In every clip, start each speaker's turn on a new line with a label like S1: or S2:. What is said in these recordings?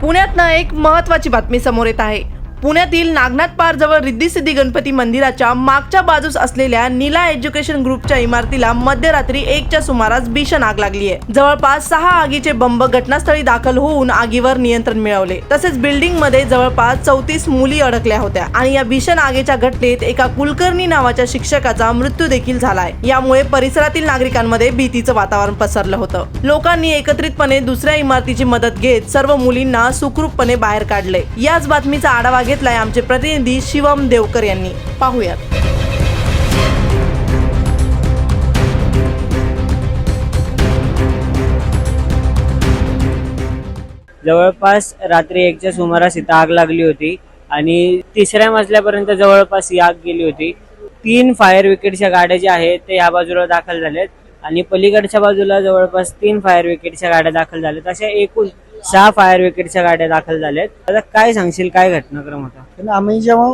S1: पुण्यातनं एक महत्वाची बातमी समोर येत आहे. पुण्यातील नागनाथ पार जवळ रिद्धी सिद्धी गणपती मंदिराच्या मागच्या बाजूस असलेल्या नीला एज्युकेशन ग्रुपच्या इमारतीला मध्यरात्री एकच्या सुमारास भीषण आग लागली आहे. जवळपास सहा आगीचे बंब घटनास्थळी दाखल होऊन आगीवर नियंत्रण मिळवले. तसेच बिल्डिंगमध्ये जवळपास चौतीस मुली अडकल्या होत्या आणि या भीषण आगीच्या घटनेत एका कुलकर्णी नावाच्या शिक्षकाचा मृत्यू देखील झालाय. यामुळे परिसरातील नागरिकांमध्ये भीतीचं वातावरण पसरलं होतं. लोकांनी एकत्रितपणे दुसऱ्या इमारतीची मदत घेत सर्व मुलींना सुखरूपपणे बाहेर काढले. याच बातमीचा आढावा घेतलाय आमचे प्रतिनिधी शिवम देवकर यांनी. पाहूयात.
S2: जवळपास रात्री एकच्या सुमारास इथं आग लागली होती आणि तिसऱ्या मजल्यापर्यंत जवळपास ही आग गेली होती. तीन फायर विकेटच्या गाड्या ज्या आहेत ते या बाजूला दाखल झाल्यात आणि पलीकडच्या बाजूला जवळपास तीन फायर विकेटच्या गाड्या दाखल झाल्यात अशा एकूण सहा फायर ब्रिगेडच्या गाड्या दाखल झाल्यात. आता काय सांगशील? काय घटनाक्रम होता?
S3: पण आम्ही जेव्हा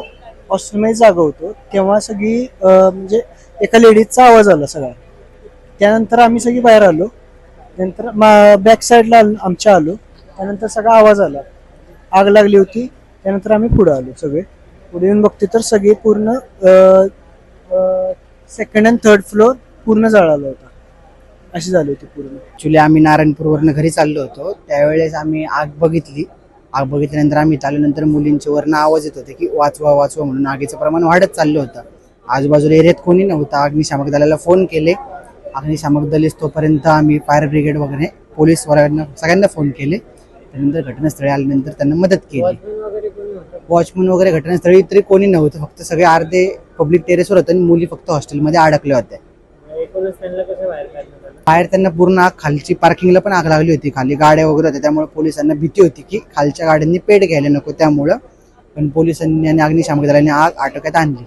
S3: हॉस्टेलमध्ये जागा होतो तेव्हा सगळी अं, म्हणजे एका लेडीजचा आवाज आला सगळा. त्यानंतर आम्ही सगळी बाहेर आलो. नंतर बॅक साईडला आमच्या आलो. त्यानंतर सगळा आवाज आला. आग लागली होती. त्यानंतर आम्ही पुढे आलो सगळे. पुढे येऊन बघते तर सगळे पूर्ण सेकंड अँड थर्ड फ्लोअर पूर्ण जळाला होता. अशी झाली होती पूर्ण.
S4: ऍक्च्युली आम्ही नारायणपूरवरनं घरी चाललो होतो. त्यावेळेस आम्ही आग बघितली. आग बघितल्यानंतर आम्ही इथं आल्यानंतर मुलींच्या वरनं आवाज येत होते की वाचवा वाचवा म्हणून आगीचं प्रमाण वाढत चाललं होतं. आजूबाजूला एरियात कोणी नव्हतं. अग्निशामक दलाला फोन केले. अग्निशामक दल तोपर्यंत आम्ही फायर ब्रिगेड वगैरे पोलीस वगैरे सगळ्यांना फोन केले. त्यानंतर घटनास्थळी आल्यानंतर त्यांना मदत केली. वॉचमन वगैरे घटनास्थळी तरी कोणी नव्हतं. फक्त सगळे अर्धे पब्लिक टेरेसवर होते आणि मुली फक्त हॉस्टेलमध्ये अडकल्या होत्या.
S2: बाहेर
S4: बाहेर त्यांना पूर्ण आग खालची पार्किंगला पण आग लागली होती. खाली गाड्या वगैरे होत्या. त्यामुळे पोलिसांना भीती होती की खालच्या गाड्यांनी पेट घ्यायला नको त्यामुळं. पण पोलिसांनी आणि अग्निशामक दलाने आग आटोक्यात आणली.